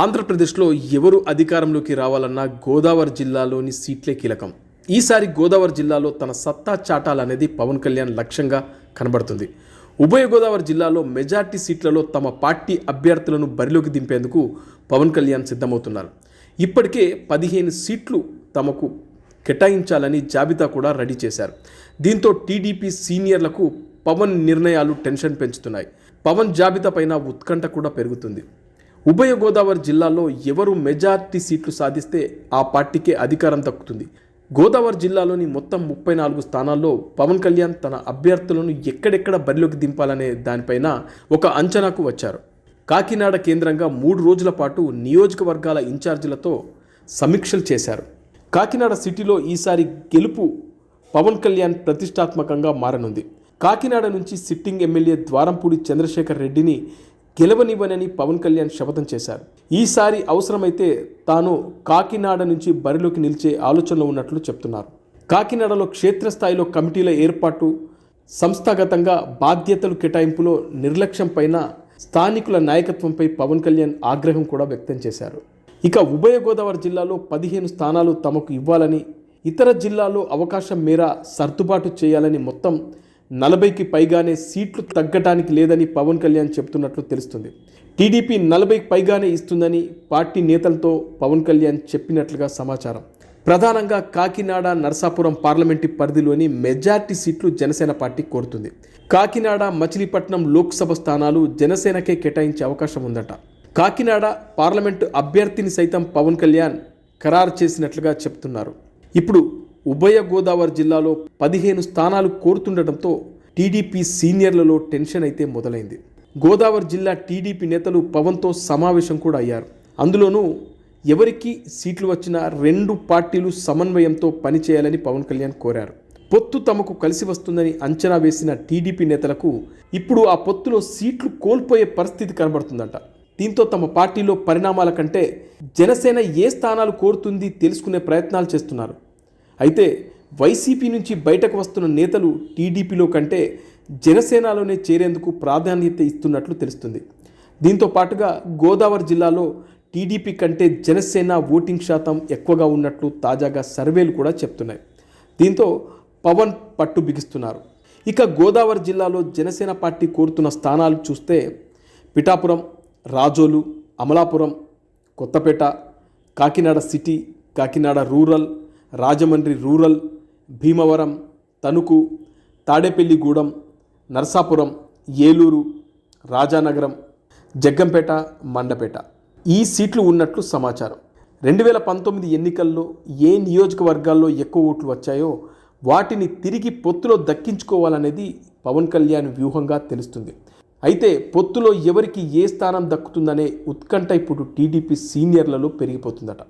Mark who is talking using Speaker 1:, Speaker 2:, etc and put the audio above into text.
Speaker 1: ఆంధ్రప్రదేశ్లో ఎవరు అధికారంలోకి రావాలన్నా గోదావరి జిల్లాలోని సీట్లే కీలకం. ఈసారి గోదావరి జిల్లాలో తన సత్తా చాటాలనేది పవన్ కళ్యాణ్ లక్ష్యంగా కనబడుతుంది. ఉభయ గోదావరి జిల్లాలో మెజార్టీ సీట్లలో తమ పార్టీ అభ్యర్థులను బరిలోకి దింపేందుకు పవన్ కళ్యాణ్ సిద్ధమవుతున్నారు. ఇప్పటికే పదిహేను సీట్లు తమకు కేటాయించాలని జాబితా కూడా రెడీ చేశారు. దీంతో టీడీపీ సీనియర్లకు పవన్ నిర్ణయాలు టెన్షన్ పెంచుతున్నాయి. పవన్ జాబితా పైన ఉత్కంఠ కూడా పెరుగుతుంది. ఉభయ గోదావరి జిల్లాలో ఎవరు మెజార్టీ సీట్లు సాధిస్తే ఆ పార్టీకే అధికారం దక్కుతుంది. గోదావరి జిల్లాలోని మొత్తం ముప్పై నాలుగు స్థానాల్లో పవన్ కళ్యాణ్ తన అభ్యర్థులను ఎక్కడెక్కడ బరిలోకి దింపాలనే దానిపైన ఒక అంచనాకు వచ్చారు. కాకినాడ కేంద్రంగా మూడు రోజుల పాటు నియోజకవర్గాల ఇన్ఛార్జీలతో సమీక్షలు చేశారు. కాకినాడ సిటీలో ఈసారి గెలుపు పవన్ కళ్యాణ్ ప్రతిష్టాత్మకంగా మారనుంది. కాకినాడ నుంచి సిట్టింగ్ ఎమ్మెల్యే ద్వారంపూడి చంద్రశేఖర్ రెడ్డిని గెలవనివ్వనని పవన్ కళ్యాణ్ శపథం చేశారు. ఈసారి అవసరమైతే తాను కాకినాడ నుంచి బరిలోకి నిలిచే ఆలోచనలో ఉన్నట్లు చెప్తున్నారు. కాకినాడలో క్షేత్రస్థాయిలో కమిటీల ఏర్పాటు సంస్థాగతంగా బాధ్యతలు కేటాయింపులో నిర్లక్ష్యం పైన స్థానికుల నాయకత్వంపై పవన్ కళ్యాణ్ ఆగ్రహం కూడా వ్యక్తం చేశారు. ఇక ఉభయ గోదావరి జిల్లాలో పదిహేను స్థానాలు తమకు ఇవ్వాలని ఇతర జిల్లాలో అవకాశం మేర సర్దుబాటు చేయాలని మొత్తం నలభైకి పైగానే సీట్లు తగ్గటానికి లేదని పవన్ కళ్యాణ్ చెప్తున్నట్లు తెలుస్తుంది. టీడీపీ నలభైకి పైగానే ఇస్తుందని పార్టీ నేతలతో పవన్ కళ్యాణ్ చెప్పినట్లుగా సమాచారం. ప్రధానంగా కాకినాడ నరసాపురం పార్లమెంటు పరిధిలోని మెజార్టీ సీట్లు జనసేన పార్టీ కోరుతుంది. కాకినాడ మచిలీపట్నం లోక్సభ స్థానాలు జనసేనకే కేటాయించే అవకాశం ఉందట. కాకినాడ పార్లమెంటు అభ్యర్థిని సైతం పవన్ కళ్యాణ్ ఖరారు చేసినట్లుగా చెప్తున్నారు. ఇప్పుడు ఉభయ గోదావరి జిల్లాలో పదిహేను స్థానాలు కోరుతుండటంతో టీడీపీ సీనియర్లలో టెన్షన్ అయితే మొదలైంది. గోదావరి జిల్లా టీడీపీ నేతలు పవన్తో సమావేశం కూడా అయ్యారు. అందులోనూ ఎవరికి సీట్లు వచ్చినా రెండు పార్టీలు సమన్వయంతో పనిచేయాలని పవన్ కళ్యాణ్ కోరారు. పొత్తు తమకు కలిసి వస్తుందని అంచనా వేసిన టీడీపీ నేతలకు ఇప్పుడు ఆ పొత్తులో సీట్లు కోల్పోయే పరిస్థితి కనబడుతుందంట. దీంతో తమ పార్టీలో పరిణామాల కంటే జనసేన ఏ స్థానాలు కోరుతుంది తెలుసుకునే ప్రయత్నాలు చేస్తున్నారు. అయితే వైసీపీ నుంచి బయటకు వస్తున్న నేతలు టీడీపీలో కంటే జనసేనలోనే చేరేందుకు ప్రాధాన్యత ఇస్తున్నట్లు తెలుస్తుంది. దీంతో పాటుగా గోదావరి జిల్లాలో టీడీపీ కంటే జనసేన ఓటింగ్ శాతం ఎక్కువగా ఉన్నట్లు తాజాగా సర్వేలు కూడా చెప్తున్నాయి. దీంతో పవన్ పట్టు బిగిస్తున్నారు. ఇక గోదావరి జిల్లాలో జనసేన పార్టీ కోరుతున్న స్థానాలు చూస్తే Pithapuram Razole Amalapuram Kothapeta Kakinada city Kakinada rural Rajahmundry rural Bhimavaram Tanuku Tadepalligudem Narasapuram Eluru Rajanagaram Jaggampeta Mandapeta. ఈ సీట్లు ఉన్నట్లు సమాచారం. రెండు వేల పంతొమ్మిది ఎన్నికల్లో ఏ నియోజకవర్గాల్లో ఎక్కువ ఓట్లు వచ్చాయో వాటిని తిరిగి పొత్తులో దక్కించుకోవాలనేది పవన్ కళ్యాణ్ వ్యూహంగా తెలుస్తుంది. అయితే పొత్తులో ఎవరికి ఏ స్థానం దక్కుతుందనే ఉత్కంఠ ఇప్పుడు టీడీపీ సీనియర్లలో పెరిగిపోతుందట.